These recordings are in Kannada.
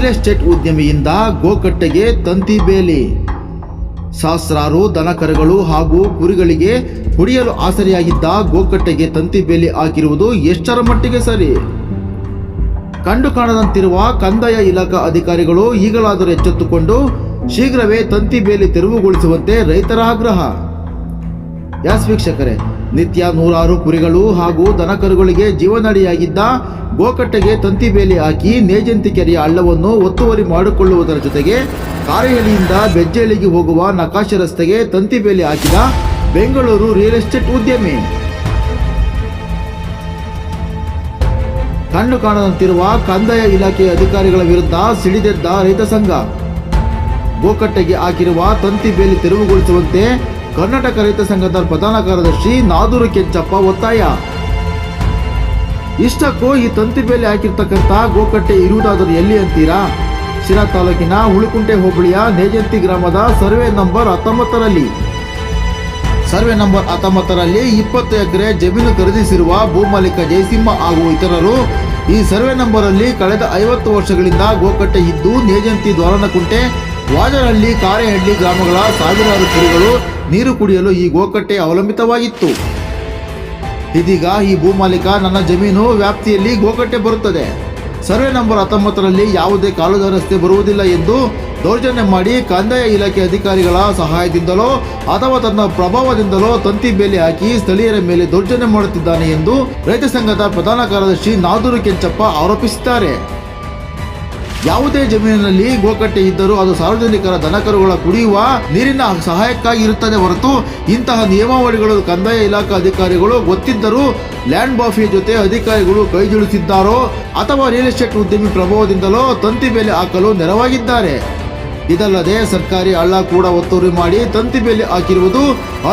ರಿಯಲ್ ಎಸ್ಟೇಟ್ ಉದ್ಯಮಿಯಿಂದ ಗೋಕಟ್ಟೆಗೆ ತಂತಿ ಬೇಲಿ. ಸಹಸ್ರಾರು ದನಕರುಗಳು ಹಾಗೂ ಕುರಿಗಳಿಗೆ ಕುಡಿಯಲು ಆಸರೆಯಾಗಿದ್ದ ಗೋಕಟ್ಟೆಗೆ ತಂತಿ ಬೇಲಿ ಹಾಕಿರುವುದು ಎಷ್ಟರ ಮಟ್ಟಿಗೆ ಸರಿ? ಕಂಡು ಕಾಣದಂತಿರುವ ಕಂದಾಯ ಇಲಾಖಾ ಅಧಿಕಾರಿಗಳು ಈಗಲಾದರೂ ಎಚ್ಚೆತ್ತುಕೊಂಡು ಶೀಘ್ರವೇ ತಂತಿ ಬೇಲಿ ತೆರವುಗೊಳಿಸುವಂತೆ ರೈತರ ಆಗ್ರಹ. ಯಾಸ್ ವೀಕ್ಷಕರೇ ನಿತ್ಯ ನೂರಾರು ಕುರಿಗಳು ಹಾಗೂ ದನಕರುಗಳಿಗೆ ಜೀವನಾಡಿಯಾಗಿದ್ದ ಗೋಕಟ್ಟೆಗೆ ತಂತಿ ಬೇಲಿ ಹಾಕಿ ನೇಜಂತಿ ಕೆರೆಯ ಹಳ್ಳವನ್ನು ಒತ್ತುವರಿ ಮಾಡಿಕೊಳ್ಳುವುದರ ಜೊತೆಗೆ ಕಾರೆಹಳ್ಳಿಯಿಂದ ಬೆಜ್ಜೆಳಿಗೆ ಹೋಗುವ ನಕಾಶೆ ರಸ್ತೆಗೆ ತಂತಿ ಬೇಲಿ ಹಾಕಿದ ಬೆಂಗಳೂರು ರಿಯಲ್ ಎಸ್ಟೇಟ್ ಉದ್ಯಮಿ. ಕಣ್ಣು ಕಾಣದಂತಿರುವ ಕಂದಾಯ ಇಲಾಖೆಯ ಅಧಿಕಾರಿಗಳ ವಿರುದ್ಧ ಸಿಡಿದೆದ್ದ ರೈತ ಸಂಘ. ಗೋಕಟ್ಟೆಗೆ ಹಾಕಿರುವ ತಂತಿ ಬೇಲಿ ತೆರವುಗೊಳಿಸುವಂತೆ ಕರ್ನಾಟಕ ರೈತ ಸಂಘದ ಪ್ರಧಾನ ಕಾರ್ಯದರ್ಶಿ ನಾದೂರು ಕೆಂಚಪ್ಪ ಒತ್ತಾಯ. ಇಷ್ಟಕ್ಕೂ ಈ ತಂತಿ ಬೇಲಿ ಹಾಕಿರ್ತಕ್ಕಂಥ ಗೋಕಟ್ಟೆ ಇರುವುದಾದರೂ ಎಲ್ಲಿ ಅಂತೀರಾ? ಶಿರಾ ತಾಲೂಕಿನ ಹುಳುಕುಂಟೆ ಹೋಬಳಿಯ ನೇಜಂತಿ ಗ್ರಾಮದ ಸರ್ವೆ ನಂಬರ್ ಹತ್ತೊಂಬತ್ತರಲ್ಲಿ. ಸರ್ವೆ ನಂಬರ್ ಹತ್ತೊಂಬತ್ತರಲ್ಲಿ ಇಪ್ಪತ್ತು ಎಕರೆ ಜಮೀನು ಖರೀದಿಸಿರುವ ಭೂಮಾಲೀಕ ಜಯಸಿಂಹ ಹಾಗೂ ಇತರರು ಈ ಸರ್ವೆ ನಂಬರ್ ಅಲ್ಲಿ ಕಳೆದ ಐವತ್ತು ವರ್ಷಗಳಿಂದ ಗೋಕಟ್ಟೆ ಇದ್ದು ನೇಜಂತಿ ದ್ವಾರನಕುಂಟೆ ವಾಜರಹಳ್ಳಿ ಕಾರೆಹಳ್ಳಿ ಗ್ರಾಮಗಳ ಸಾವಿರಾರು ಕುರಿಗಳು ನೀರು ಕುಡಿಯಲು ಈ ಗೋಕಟ್ಟೆ ಅವಲಂಬಿತವಾಗಿತ್ತು. ಇದೀಗ ಈ ಭೂಮಾಲೀಕ ನನ್ನ ಜಮೀನು ವ್ಯಾಪ್ತಿಯಲ್ಲಿ ಗೋಕಟ್ಟೆ ಬರುತ್ತದೆ. ಸರ್ವೆ ನಂಬರ್ ಹತ್ತೊಂಬತ್ತರಲ್ಲಿ ಯಾವುದೇ ಕಾಲುದ ರಸ್ತೆ ಬರುವುದಿಲ್ಲ ಎಂದು ದೌರ್ಜನ್ಯ ಮಾಡಿ ಕಂದಾಯ ಇಲಾಖೆ ಅಧಿಕಾರಿಗಳ ಸಹಾಯದಿಂದಲೋ ಅಥವಾ ತನ್ನ ಪ್ರಭಾವದಿಂದಲೋ ತಂತಿ ಬೇಲಿ ಹಾಕಿ ಸ್ಥಳೀಯರ ಮೇಲೆ ದೌರ್ಜನ್ಯ ಮಾಡುತ್ತಿದ್ದಾನೆ ಎಂದು ರೈತ ಸಂಘದ ಪ್ರಧಾನ ಕಾರ್ಯದರ್ಶಿ ನಾದೂರು ಕೆಂಚಪ್ಪ ಆರೋಪಿಸಿದ್ದಾರೆ. ಯಾವುದೇ ಜಮೀನಿನಲ್ಲಿ ಗೋಕಟ್ಟೆ ಇದ್ದರೂ ಅದು ಸಾರ್ವಜನಿಕರ ದನಕರುಗಳ ಕುಡಿಯುವ ನೀರಿನ ಸಹಾಯಕ್ಕಾಗಿ ಇರುತ್ತದೆ ಹೊರತು ಇಂತಹ ನಿಯಮಾವಳಿಗಳು ಕಂದಾಯ ಇಲಾಖಾ ಅಧಿಕಾರಿಗಳು ಗೊತ್ತಿದ್ದರೂ ಲ್ಯಾಂಡ್ ಬಾಫಿ ಜೊತೆ ಅಧಿಕಾರಿಗಳು ಕೈಜೋಡಿಸಿದ್ದಾರೋ ಅಥವಾ ರಿಯಲ್ ಎಸ್ಟೇಟ್ ಉದ್ಯಮಿ ಪ್ರಭಾವದಿಂದಲೋ ತಂತಿ ಬೆಲೆ ಹಾಕಲು ನೆರವಾಗಿದ್ದಾರೆ. ಇದಲ್ಲದೆ ಸರ್ಕಾರಿ ಹಳ್ಳ ಕೂಡ ಒತ್ತುವರಿ ಮಾಡಿ ತಂತಿ ಬೆಲೆ ಹಾಕಿರುವುದು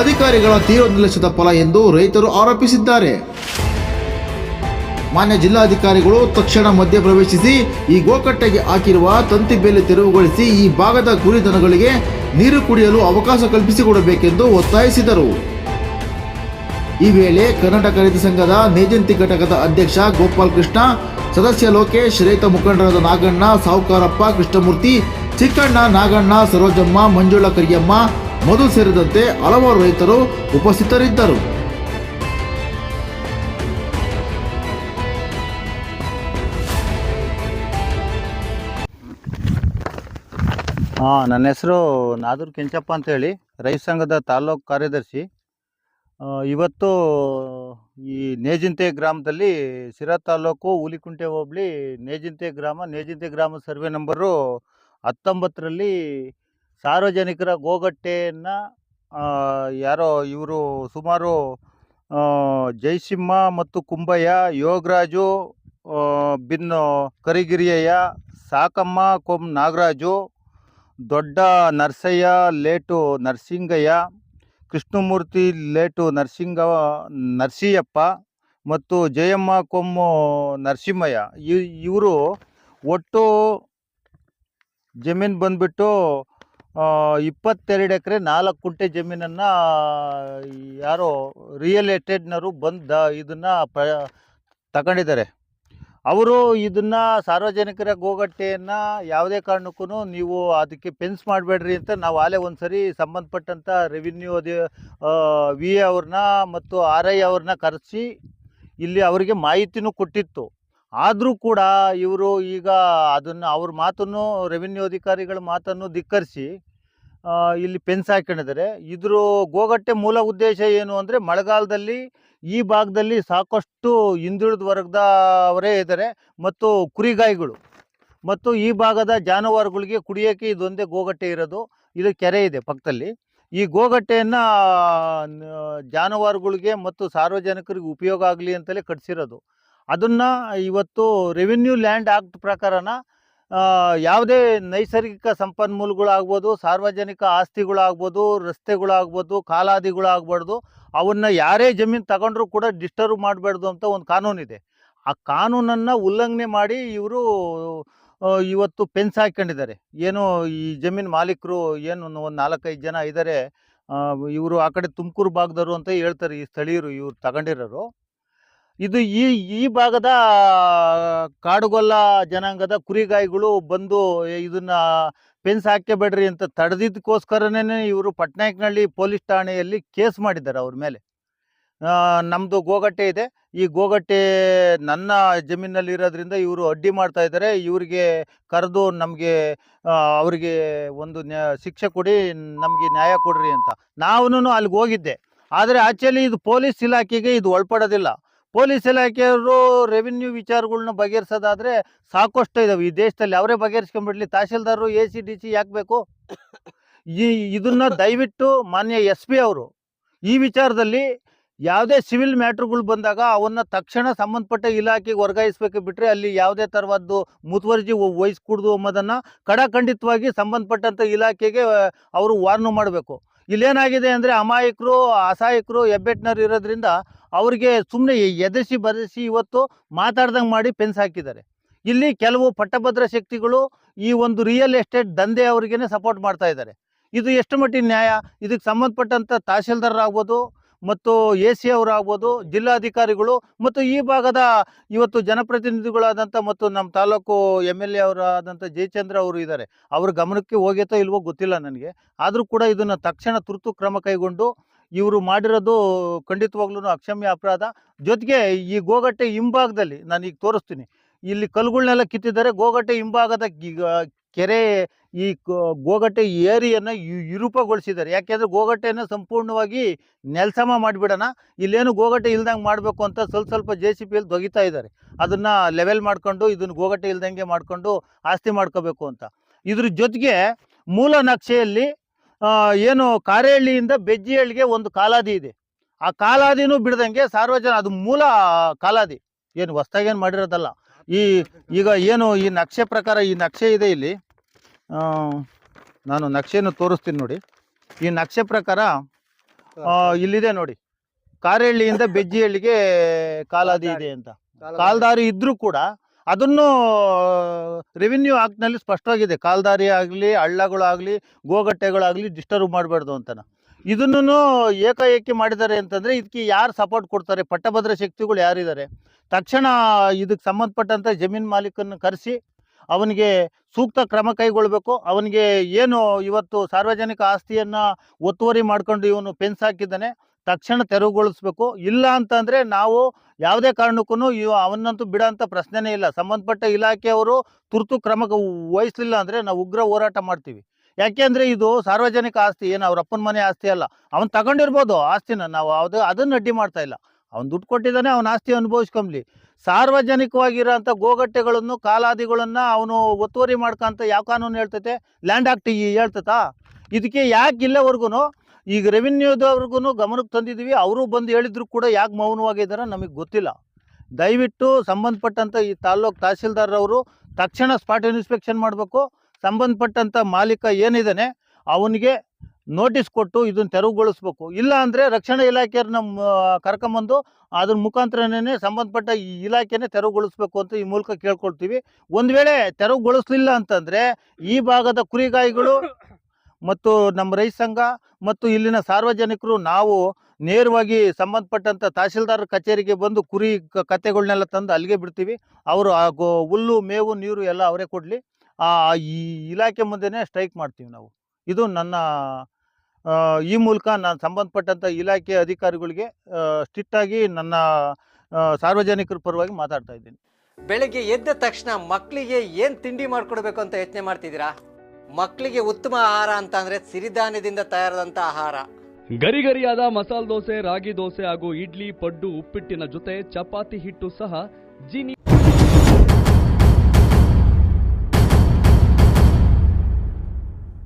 ಅಧಿಕಾರಿಗಳ ತೀವ್ರ ನಿರ್ಲಕ್ಷ್ಯದ ಫಲ ಎಂದು ರೈತರು ಆರೋಪಿಸಿದ್ದಾರೆ. ಮಾನ್ಯ ಜಿಲ್ಲಾಧಿಕಾರಿಗಳು ತಕ್ಷಣ ಮಧ್ಯ ಪ್ರವೇಶಿಸಿ ಈ ಗೋಕಟ್ಟೆಗೆ ಹಾಕಿರುವ ತಂತಿ ಬೇಲಿ ತೆರವುಗೊಳಿಸಿ ಈ ಭಾಗದ ಕುರಿ ದನಗಳಿಗೆ ನೀರು ಕುಡಿಯಲು ಅವಕಾಶ ಕಲ್ಪಿಸಿಕೊಡಬೇಕೆಂದು ಒತ್ತಾಯಿಸಿದರು. ಈ ವೇಳೆ ಕರ್ನಾಟಕ ರೈತ ಸಂಘದ ನೇಜಂತಿ ಘಟಕದ ಅಧ್ಯಕ್ಷ ಗೋಪಾಲ್ ಕೃಷ್ಣ, ಸದಸ್ಯ ಲೋಕೇಶ್, ರೈತ ಮುಖಂಡರಾದ ನಾಗಣ್ಣ, ಸಾಹುಕಾರಪ್ಪ, ಕೃಷ್ಣಮೂರ್ತಿ, ಚಿಕ್ಕಣ್ಣ, ನಾಗಣ್ಣ, ಸರೋಜಮ್ಮ, ಮಂಜುಳಾ ಕರಿಯಮ್ಮ, ಮಧು ಸೇರಿದಂತೆ ಹಲವಾರು ರೈತರು ಉಪಸ್ಥಿತರಿದ್ದರು. ಹಾಂ, ನನ್ನ ಹೆಸರು ನಾದೂರ್ ಕೆಂಚಪ್ಪ ಅಂತೇಳಿ. ರೈತ ಸಂಘದ ತಾಲೂಕು ಕಾರ್ಯದರ್ಶಿ. ಇವತ್ತು ಈ ನೇಜಿಂತೆ ಗ್ರಾಮದಲ್ಲಿ ಸಿರಾ ತಾಲೂಕು ಹುಲಿಕುಂಟೆ ಹೋಬಳಿ ನೇಜಿಂತೆ ಗ್ರಾಮ. ನೇಜಿಂತೆ ಗ್ರಾಮ ಸರ್ವೆ ನಂಬರು ಹತ್ತೊಂಬತ್ತರಲ್ಲಿ ಸಾರ್ವಜನಿಕರ ಗೋಗಟ್ಟೆಯನ್ನು ಯಾರೋ ಇವರು ಸುಮಾರು ಜೈಸಿಂಹ ಮತ್ತು ಕುಂಬಯ್ಯ, ಯೋಗರಾಜು ಬಿನ್ನು ಬಿನ್ ಕರಿಗಿರಿಯಯ್ಯ, ಸಾಕಮ್ಮ ಕೊಂ ನಾಗರಾಜು ದೊಡ್ಡ ನರಸಯ್ಯ, ಲೇಟು ನರಸಿಂಗಯ್ಯ, ಕೃಷ್ಣಮೂರ್ತಿ, ಲೇಟು ನರಸಿಂಗ, ನರಸಿಯಪ್ಪ ಮತ್ತು ಜಯಮ್ಮ ಕೊಮ್ಮು ನರಸಿಂಹಯ್ಯ. ಇವರು ಒಟ್ಟು ಜಮೀನು ಬಂದ್ಬಿಟ್ಟು ಇಪ್ಪತ್ತೆರಡು ಎಕರೆ ನಾಲ್ಕು ಕುಂಟೆ ಜಮೀನನ್ನು, ಯಾರೋ ರಿಯಲ್ ಎಸ್ಟೇಟ್ನವರು ಬಂದ ಇದನ್ನು ಪ್ರ, ತಗೊಂಡಿದ್ದಾರೆ. ಅವರು ಇದನ್ನ ಸಾರ್ವಜನಿಕರ ಗೋಗಟ್ಟೆಯನ್ನು ಯಾವುದೇ ಕಾರಣಕ್ಕೂ ನೀವು ಅದಕ್ಕೆ ಪೆನ್ಸ್ ಮಾಡಬೇಡ್ರಿ ಅಂತ ನಾವು ಆಲೇ ಒಂದು ಸರಿ ಸಂಬಂಧಪಟ್ಟಂಥ ರೆವಿನ್ಯೂ ಅದೇ ವಿ ಅವ್ರನ್ನ ಮತ್ತು ಆರ್ ಐ ಅವ್ರನ್ನ ಕರೆಸಿ ಇಲ್ಲಿ ಅವರಿಗೆ ಮಾಹಿತಿನೂ ಕೊಟ್ಟಿತ್ತು. ಆದರೂ ಕೂಡ ಇವರು ಈಗ ಅದನ್ನು ಅವ್ರ ಮಾತನ್ನು ರೆವಿನ್ಯೂ ಅಧಿಕಾರಿಗಳ ಮಾತನ್ನು ಧಿಕ್ಕರಿಸಿ ಇಲ್ಲಿ ಪೆನ್ಸ್ ಹಾಕೊಂಡಿದ್ದಾರೆ. ಇದ್ರ ಗೋಗಟ್ಟೆ ಮೂಲ ಉದ್ದೇಶ ಏನು ಅಂದರೆ ಮಳೆಗಾಲದಲ್ಲಿ ಈ ಭಾಗದಲ್ಲಿ ಸಾಕಷ್ಟು ಹಿಂದುಳಿದ ವರ್ಗದವರೇ ಇದ್ದಾರೆ ಮತ್ತು ಕುರಿಗಾಯಿಗಳು. ಮತ್ತು ಈ ಭಾಗದ ಜಾನುವಾರುಗಳಿಗೆ ಕುಡಿಯೋಕ್ಕೆ ಇದೊಂದೇ ಗೋಗಟ್ಟೆ ಇರೋದು. ಇದು ಕೆರೆ ಇದೆ ಪಕ್ಕದಲ್ಲಿ. ಈ ಗೋಗಟ್ಟೆಯನ್ನು ಜಾನುವಾರುಗಳಿಗೆ ಮತ್ತು ಸಾರ್ವಜನಿಕರಿಗೆ ಉಪಯೋಗ ಆಗಲಿ ಅಂತಲೇ ಕಟ್ಸಿರೋದು. ಅದನ್ನು ಇವತ್ತು ರೆವಿನ್ಯೂ ಲ್ಯಾಂಡ್ ಆಕ್ಟ್ ಪ್ರಕಾರನ ಯಾವುದೇ ನೈಸರ್ಗಿಕ ಸಂಪನ್ಮೂಲಗಳಾಗ್ಬೋದು, ಸಾರ್ವಜನಿಕ ಆಸ್ತಿಗಳಾಗ್ಬೋದು, ರಸ್ತೆಗಳಾಗ್ಬೋದು, ಕಾಲಾದಿಗಳಾಗ್ಬಾರ್ದು, ಅವನ್ನ ಯಾರೇ ಜಮೀನು ತಗೊಂಡ್ರೂ ಕೂಡ ಡಿಸ್ಟರ್ಬ್ ಮಾಡಬಾರ್ದು ಅಂತ ಒಂದು ಕಾನೂನಿದೆ ಆ ಕಾನೂನನ್ನು ಉಲ್ಲಂಘನೆ ಮಾಡಿ ಇವರು ಇವತ್ತು ಪೆನ್ಸ್ ಹಾಕ್ಕೊಂಡಿದ್ದಾರೆ ಏನು ಈ ಜಮೀನು ಮಾಲೀಕರು ಏನು ಒಂದು ನಾಲ್ಕೈದು ಜನ ಇದ್ದಾರೆ ಇವರು ಆ ಕಡೆ ತುಮಕೂರು ಭಾಗದವರು ಅಂತ ಹೇಳ್ತಾರೆ ಈ ಸ್ಥಳೀಯರು ಇವ್ರು ತಗೊಂಡಿರೋರು. ಇದು ಈ ಈ ಭಾಗದ, ಕಾಡುಗೊಲ್ಲ ಜನಾಂಗದ ಕುರಿಗಾಯಿಗಳು ಬಂದು ಇದನ್ನ ಪೆನ್ಸ್ ಹಾಕಬೇಡ್ರಿ ಅಂತ ತಡೆದಿದ್ದಕ್ಕೋಸ್ಕರನೇ ಇವರು ಪಟ್ನಾಯಕನಹಳ್ಳಿ ಪೊಲೀಸ್ ಠಾಣೆಯಲ್ಲಿ ಕೇಸ್ ಮಾಡಿದ್ದಾರೆ ಅವ್ರ ಮೇಲೆ. ನಮ್ಮದು ಗೋಗಟ್ಟೆ ಇದೆ. ಈ ಗೋಗಟ್ಟೆ ನನ್ನ ಜಮೀನಲ್ಲಿ ಇರೋದ್ರಿಂದ ಇವರು ಅಡ್ಡಿ ಮಾಡ್ತಾ ಇದ್ದಾರೆ. ಇವರಿಗೆ ಕರೆದು ನಮಗೆ ಅವರಿಗೆ ಒಂದು ಶಿಕ್ಷೆ ಕೊಡಿ, ನಮಗೆ ನ್ಯಾಯ ಕೊಡ್ರಿ ಅಂತ. ನಾನು ಅಲ್ಲಿಗೆ ಹೋಗಿದ್ದೆ. ಆದರೆ ಆಕ್ಚುಲಿ ಇದು ಪೊಲೀಸ್ ಇಲಾಖೆಗೆ ಇದು ಒಳಪಡೋದಿಲ್ಲ. ಪೊಲೀಸ್ ಇಲಾಖೆಯವರು ರೆವಿನ್ಯೂ ವಿಚಾರಗಳನ್ನ ಬಗೆಹರಿಸೋದಾದ್ರೆ ಸಾಕಷ್ಟು ಇದಾವೆ. ಈ ದೇಶದಲ್ಲಿ ಅವರೇ ಬಗೆಹರಿಸ್ಕೊಂಡ್ಬಿಡ್ಲಿ. ತಹಶೀಲ್ದಾರರು, ಎ ಸಿ, ಡಿ ಸಿ ಯಾಕೆ ಬೇಕು? ಈ ಇದನ್ನ ದಯವಿಟ್ಟು ಮಾನ್ಯ ಎಸ್ ಪಿ ಅವರು ಈ ವಿಚಾರದಲ್ಲಿ ಯಾವುದೇ ಸಿವಿಲ್ ಮ್ಯಾಟ್ರುಗಳು ಬಂದಾಗ ಅವನ್ನ ತಕ್ಷಣ ಸಂಬಂಧಪಟ್ಟ ಇಲಾಖೆಗೆ ವರ್ಗಾಯಿಸಬೇಕು ಬಿಟ್ಟರೆ ಅಲ್ಲಿ ಯಾವುದೇ ಥರವಾದ್ದು ಮುತುವರ್ಜಿ ವಹಿಸ್ಕೂಡ್ದು ಅನ್ನೋದನ್ನು ಕಡಾಖಂಡಿತವಾಗಿ ಸಂಬಂಧಪಟ್ಟಂಥ ಇಲಾಖೆಗೆ ಅವರು ವಾರ್ನು ಮಾಡಬೇಕು. ಇಲ್ಲೇನಾಗಿದೆ ಅಂದರೆ ಅಮಾಯಕರು, ಅಸಹಾಯಕರು ಹೆಬ್ಬೆಟ್ನರು ಇರೋದ್ರಿಂದ ಅವರಿಗೆ ಸುಮ್ಮನೆ ಎದರಿಸಿ ಬರೆಸಿ ಇವತ್ತು ಮಾತಾಡ್ದಂಗೆ ಮಾಡಿ ಪೆನ್ಸ್ ಹಾಕಿದ್ದಾರೆ. ಇಲ್ಲಿ ಕೆಲವು ಪಟ್ಟಭದ್ರ ಶಕ್ತಿಗಳು ಈ ಒಂದು ರಿಯಲ್ ಎಸ್ಟೇಟ್ ದಂಧೆ ಅವ್ರಿಗೇನೆ ಸಪೋರ್ಟ್ ಮಾಡ್ತಾ ಇದ್ದಾರೆ. ಇದು ಎಷ್ಟು ಮಟ್ಟಿನ ನ್ಯಾಯ? ಇದಕ್ಕೆ ಸಂಬಂಧಪಟ್ಟಂಥ ತಹಶೀಲ್ದಾರ್ ಆಗ್ಬೋದು ಮತ್ತು ಎ ಸಿ ಅವರಾಗ್ಬೋದು ಜಿಲ್ಲಾಧಿಕಾರಿಗಳು ಮತ್ತು ಈ ಭಾಗದ ಇವತ್ತು ಜನಪ್ರತಿನಿಧಿಗಳಾದಂಥ ಮತ್ತು ನಮ್ಮ ತಾಲೂಕು ಎಂ ಎಲ್ ಎ ಅವರಾದಂಥ ಜಯಚಂದ್ರ ಅವರು ಇದ್ದಾರೆ. ಅವ್ರ ಗಮನಕ್ಕೆ ಹೋಗೈತೋ ಇಲ್ವೋ ಗೊತ್ತಿಲ್ಲ ನನಗೆ. ಆದರೂ ಕೂಡ ಇದನ್ನು ತಕ್ಷಣ ತುರ್ತು ಕ್ರಮ ಕೈಗೊಂಡು ಇವರು ಮಾಡಿರೋದು ಖಂಡಿತವಾಗ್ಲೂ ಅಕ್ಷಮ್ಯ ಅಪರಾಧ. ಜೊತೆಗೆ ಈ ಗೋಗಟ್ಟೆ ಹಿಂಭಾಗದಲ್ಲಿ ನಾನು ಈಗ ತೋರಿಸ್ತೀನಿ. ಇಲ್ಲಿ ಕಲ್ಲುಗಳನ್ನೆಲ್ಲ ಕಿತ್ತಿದ್ದಾರೆ. ಗೋಗಟ್ಟೆ ಹಿಂಭಾಗದ ಕೆರೆ ಈ ಗೋಗಟ್ಟೆ ಏರಿಯನ್ನು ವಿರೂಪಗೊಳಿಸಿದ್ದಾರೆ. ಯಾಕೆಂದರೆ ಗೋಗಟ್ಟೆಯನ್ನು ಸಂಪೂರ್ಣವಾಗಿ ನೆಲಸಮ ಮಾಡಿಬಿಡೋಣ. ಇಲ್ಲೇನು ಗೋಗಟ್ಟೆ ಇಲ್ದಂಗೆ ಮಾಡಬೇಕು ಅಂತ ಸ್ವಲ್ಪ ಸ್ವಲ್ಪ ಜೆ ಸಿ ಪಿಯಲ್ಲಿ ದೊಗಿತಾ ಇದ್ದಾರೆ. ಅದನ್ನು ಲೆವೆಲ್ ಮಾಡ್ಕೊಂಡು, ಇದನ್ನು ಗೋಗಟ್ಟೆ ಇಲ್ದಂಗೆ ಮಾಡಿಕೊಂಡು ಆಸ್ತಿ ಮಾಡ್ಕೋಬೇಕು ಅಂತ. ಇದ್ರ ಜೊತೆಗೆ ಮೂಲ ನಕ್ಷೆಯಲ್ಲಿ ಏನು ಕಾರೇಹಳ್ಳಿಯಿಂದ ಬೆಜ್ಜಿಹಳ್ಳಿಗೆ ಒಂದು ಕಾಲಾದಿ ಇದೆ. ಆ ಕಾಲಾದಿನೂ ಬಿಡ್ದಂಗೆ ಸಾರ್ವಜನ, ಅದು ಮೂಲ ಕಾಲಾದಿ. ಏನು ಹೊಸ್ದಾಗೇನು ಮಾಡಿರೋದಲ್ಲ. ಈ, ಈಗ ಏನು ಈ ನಕ್ಷೆ ಪ್ರಕಾರ ಈ ನಕ್ಷೆ ಇದೆ ಇಲ್ಲಿ. ನಾನು ನಕ್ಷೆಯನ್ನು ತೋರಿಸ್ತೀನಿ ನೋಡಿ. ಈ ನಕ್ಷೆ ಪ್ರಕಾರ ಇಲ್ಲಿದೆ ನೋಡಿ. ಕಾರೇಹಳ್ಳಿಯಿಂದ ಬೆಜ್ಜಿಹಳ್ಳಿಗೆ ಕಾಲಾದಿ ಇದೆ ಅಂತ. ಕಾಲ್ದಾರಿ ಇದ್ರೂ ಕೂಡ ಅದನ್ನು ರೆವಿನ್ಯೂ ಆಕ್ಟ್ನಲ್ಲಿ ಸ್ಪಷ್ಟವಾಗಿದೆ. ಕಾಲ್ದಾರಿ ಆಗಲಿ ಹಳ್ಳಗಳಾಗಲಿ ಗೋಗಟ್ಟೆಗಳಾಗಲಿ ಡಿಸ್ಟರ್ಬ್ ಮಾಡಬಾರ್ದು ಅಂತನ. ಇದನ್ನು ಏಕಾಏಕಿ ಮಾಡಿದ್ದಾರೆ ಅಂತಂದರೆ ಇದಕ್ಕೆ ಯಾರು ಸಪೋರ್ಟ್ ಕೊಡ್ತಾರೆ? ಪಟ್ಟಭದ್ರ ಶಕ್ತಿಗಳು ಯಾರಿದ್ದಾರೆ? ತಕ್ಷಣ ಇದಕ್ಕೆ ಸಂಬಂಧಪಟ್ಟಂಥ ಜಮೀನು ಮಾಲೀಕನ್ನು ಕರೆಸಿ ಅವನಿಗೆ ಸೂಕ್ತ ಕ್ರಮ ಕೈಗೊಳ್ಳಬೇಕು ಅವನಿಗೆ ಏನು ಇವತ್ತು ಸಾರ್ವಜನಿಕ ಆಸ್ತಿಯನ್ನು ಒತ್ತುವರಿ ಮಾಡ್ಕೊಂಡು ಇವನು ಪೆನ್ಸ್ ಹಾಕಿದ್ದಾನೆ, ತಕ್ಷಣ ತೆರವುಗೊಳಿಸ್ಬೇಕು. ಇಲ್ಲ ಅಂತಂದರೆ ನಾವು ಯಾವುದೇ ಕಾರಣಕ್ಕೂ ಇವ ಅವನಂತೂ ಬಿಡೋಂಥ ಪ್ರಶ್ನೆನೇ ಇಲ್ಲ. ಸಂಬಂಧಪಟ್ಟ ಇಲಾಖೆಯವರು ತುರ್ತು ಕ್ರಮ ವಹಿಸಲಿಲ್ಲ ಅಂದರೆ ನಾವು ಉಗ್ರ ಹೋರಾಟ ಮಾಡ್ತೀವಿ. ಯಾಕೆಂದರೆ ಇದು ಸಾರ್ವಜನಿಕ ಆಸ್ತಿ, ಏನು ಅವ್ರ ಅಪ್ಪನ ಮನೆ ಆಸ್ತಿ ಅಲ್ಲ. ಅವನು ತಗೊಂಡಿರ್ಬೋದು ಆಸ್ತಿನ, ನಾವು ಅದು, ಅದನ್ನು ಅಡ್ಡಿ ಮಾಡ್ತಾ ಇಲ್ಲ. ಅವ್ನು ದುಡ್ಡು ಕೊಟ್ಟಿದ್ದಾನೆ, ಅವನ ಆಸ್ತಿ ಅನುಭವಿಸ್ಕೊಂಬ್ಲಿ. ಸಾರ್ವಜನಿಕವಾಗಿರೋಂಥ ಗೋಗಟ್ಟೆಗಳನ್ನು, ಕಾಲಾದಿಗಳನ್ನು ಅವನು ಒತ್ತುವರಿ ಮಾಡ್ಕೊಂತ ಯಾವ ಕಾನೂನು ಹೇಳ್ತೈತೆ? ಲ್ಯಾಂಡ್ ಆಕ್ಟ್ ಹೇಳ್ತತಾ? ಇದಕ್ಕೆ ಯಾಕೆ ಇಲ್ಲವರೆಗೂ ಈಗ ರೆವಿನ್ಯೂದವ್ರಿಗೂ ಗಮನಕ್ಕೆ ತಂದಿದ್ದೀವಿ ಅವರು ಬಂದು ಹೇಳಿದ್ರು ಕೂಡ ಯಾಕೆ ಮೌನವಾಗಿದ್ದಾರೆ ನಮಗೆ ಗೊತ್ತಿಲ್ಲ. ದಯವಿಟ್ಟು ಸಂಬಂಧಪಟ್ಟಂಥ ಈ ತಾಲ್ಲೂಕು ತಹಸೀಲ್ದಾರವರು ತಕ್ಷಣ ಸ್ಪಾಟ್ ಇನ್ಸ್ಪೆಕ್ಷನ್ ಮಾಡಬೇಕು. ಸಂಬಂಧಪಟ್ಟಂಥ ಮಾಲೀಕ ಏನಿದ್ದಾನೆ ಅವನಿಗೆ ನೋಟಿಸ್ ಕೊಟ್ಟು ಇದನ್ನು ತೆರವುಗೊಳಿಸ್ಬೇಕು. ಇಲ್ಲ ಅಂದರೆ ರಕ್ಷಣಾ ಇಲಾಖೆಯವ್ರನ್ನ ನಮ್ಮ ಕರ್ಕೊಂಬಂದು ಅದ್ರ ಮುಖಾಂತರನೇ ಸಂಬಂಧಪಟ್ಟ ಈ ಇಲಾಖೆನೇ ತೆರವುಗೊಳಿಸ್ಬೇಕು ಅಂತ ಈ ಮೂಲಕ ಕೇಳ್ಕೊಳ್ತೀವಿ. ಒಂದು ವೇಳೆ ತೆರವುಗೊಳಿಸ್ಲಿಲ್ಲ ಅಂತಂದರೆ ಈ ಭಾಗದ ಕುರಿಗಾಯಿಗಳು ಮತ್ತು ನಮ್ಮ ರೈತ ಸಂಘ ಮತ್ತು ಇಲ್ಲಿನ ಸಾರ್ವಜನಿಕರು ನಾವು ನೇರವಾಗಿ ಸಂಬಂಧಪಟ್ಟಂಥ ತಹಶೀಲ್ದಾರ್ ಕಚೇರಿಗೆ ಬಂದು ಕುರಿ ಕತೆಗಳನ್ನೆಲ್ಲ ತಂದು ಅಲ್ಲಿಗೆ ಬಿಡ್ತೀವಿ. ಅವರು ಆ ಹುಲ್ಲು ಮೇವು ನೀರು ಎಲ್ಲ ಅವರೇ ಕೊಡಲಿ. ಈ ಇಲಾಖೆ ಮುಂದೆನೇ ಸ್ಟ್ರೈಕ್ ಮಾಡ್ತೀವಿ ನಾವು. ಇದು ನನ್ನ ಆ, ಈ ಮೂಲಕ ನಾನು ಸಂಬಂಧಪಟ್ಟಂಥ ಇಲಾಖೆ ಅಧಿಕಾರಿಗಳಿಗೆ ಸ್ಟ್ರಿಕ್ಟಾಗಿ ನನ್ನ ಸಾರ್ವಜನಿಕರ ಪರವಾಗಿ ಮಾತಾಡ್ತಾ ಇದ್ದೀನಿ. ಬೆಳಗ್ಗೆ ಎದ್ದ ತಕ್ಷಣ ಮಕ್ಕಳಿಗೆ ಏನು ತಿಂಡಿ ಮಾಡಿಕೊಡ್ಬೇಕು ಅಂತ ಯೋಚನೆ ಮಾಡ್ತಿದ್ದೀರಾ? ಮಕ್ಕಳಿಗೆ ಉತ್ತಮ ಆಹಾರ ಅಂತ ಅಂದ್ರೆ ಸಿರಿಧಾನ್ಯದಿಂದ ತಯಾರಾದಂಥ ಆಹಾರ. ಗರಿಗರಿಯಾದ ಮಸಾಲೆ ದೋಸೆ ರಾಗಿ ದೋಸೆ ಹಾಗೂ ಇಡ್ಲಿ ಪಡ್ಡು ಉಪ್ಪಿಟ್ಟಿನ ಜೊತೆ ಚಪಾತಿ ಹಿಟ್ಟು ಸಹ ಜೀನಿ